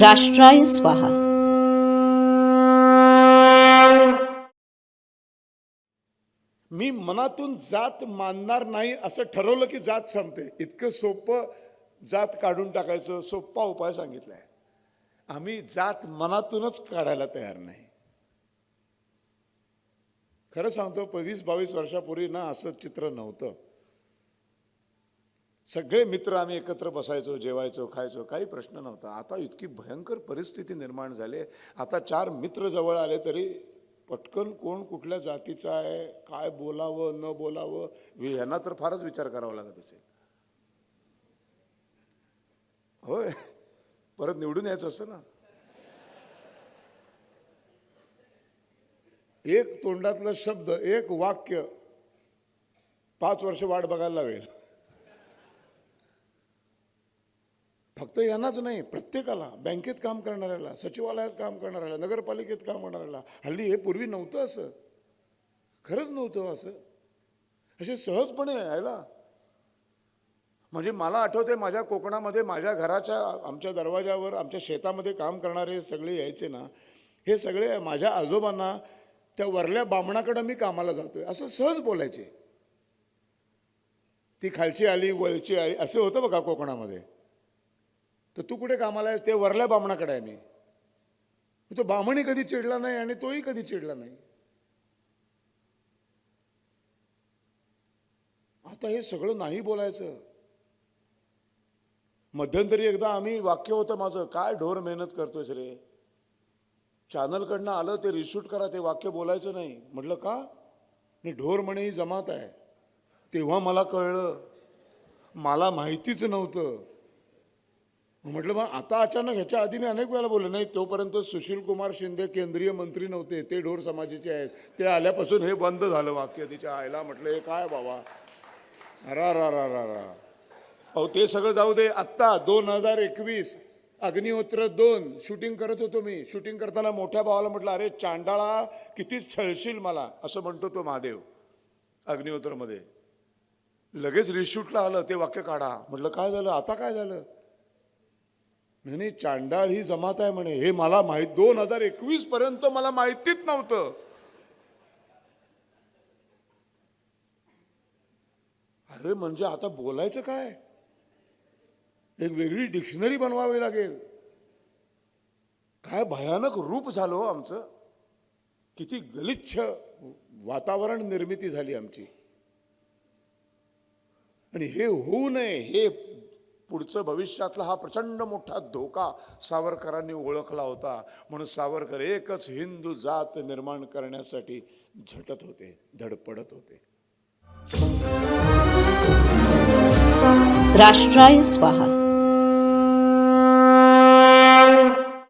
राष्ट्राय स्वाहा. मी मनातून जात मानणार नाही असं ठरवलं की जात संपते इतकं सोपं जात काढून टाकायचं सोपा उपाय सांगितलाय आम्ही जात मनातूनच काढायला तयार नाही. खरं सांगतो वीस बावीस वर्षापूर्वी ना असं चित्र नव्हतं. सगळे मित्र आम्ही एकत्र बसायचो जेवायचो खायचो काही प्रश्न नव्हता. आता इतकी भयंकर परिस्थिती निर्माण झाली आता चार मित्र जवळ आले तरी पटकन कोण कुठल्या जातीचा आहे काय बोलावं न बोलावं हे ह्यांना तर फारच विचार करावा लागत असेल. होय. परत निवडून यायचं असतं ना. एक तोंडातला शब्द एक वाक्य पाच वर्ष वाट बघायला लावेल फक्त यांनाच नाही प्रत्येकाला बँकेत काम करणाऱ्याला सचिवालयात काम करणाऱ्याला नगरपालिकेत काम करणाऱ्याला हल्ली हे पूर्वी नव्हतं असं. खरंच नव्हतं असं. असे सहजपणे यायला. म्हणजे मला आठवते माझ्या कोकणामध्ये माझ्या घराच्या आमच्या दरवाजावर आमच्या शेतामध्ये काम करणारे सगळे यायचे ना हे सगळे माझ्या आजोबांना त्या वरल्या बामणाकडं मी कामाला जातोय असं सहज बोलायचे. ती खालची आली वळची आली असं होतं बघा कोकणामध्ये. तर तू कुठे कामाला आहेस ते वरल्या बामणाकडे आहे मी. तो बामणी कधी चिडला नाही आणि तोही कधी चिडला नाही. आता हे सगळं नाही बोलायचं. मध्यंतरी एकदा आम्ही वाक्य होतं माझं. काय ढोर मेहनत करतोयस रे? चॅनलकडनं आलं ते रिशूट करा ते वाक्य बोलायचं नाही. म्हटलं का? नाही ढोर म्हणे ही जमात आहे. तेव्हा मला कळलं. मला माहितीच नव्हतं. म्हटलं मग आता अचानक ह्याच्या आधी मी अनेक वेळेला बोललो नाही तोपर्यंत सुशील कुमार शिंदे केंद्रीय मंत्री नव्हते ते ढोर समाजाचे आहेत. ते आल्यापासून हे बंद झालं वाक्य तिच्या आईला. म्हटलं हे काय बाबा? रा रा रा रा रा. अहो ते सगळं जाऊ दे आत्ता दोन हजार एकवीस अग्निहोत्र दोन शूटिंग करत होतो मी. शूटिंग करताना मोठ्या भावाला म्हटलं अरे चांडाळा कितीच छळशील मला असं म्हणतो तो महादेव अग्निहोत्रमध्ये. लगेच रिशूटला आलं ते वाक्य काढा. म्हटलं काय झालं? आता काय झालं? नाही नाही, चांडाळ ही जमात आहे म्हणे. हे मला माहीत दोन हजार एकवीस पर्यंत मला माहितीच नव्हतं. अरे म्हणजे आता बोलायचं काय? एक वेगळी डिक्शनरी बनवावी लागेल. काय भयानक रूप झालं हो आमचं. किती गलिच्छ वातावरण निर्मिती झाली आमची. आणि हे होऊ नये हे पुढचं भविष्यातला हा प्रचंड मोठा धोका सावरकरांनी ओळखला होता. म्हणून सावरकर एकच हिंदू जात निर्माण करण्यासाठी झटत होते धडपडत होते. राष्ट्राय स्वाहा.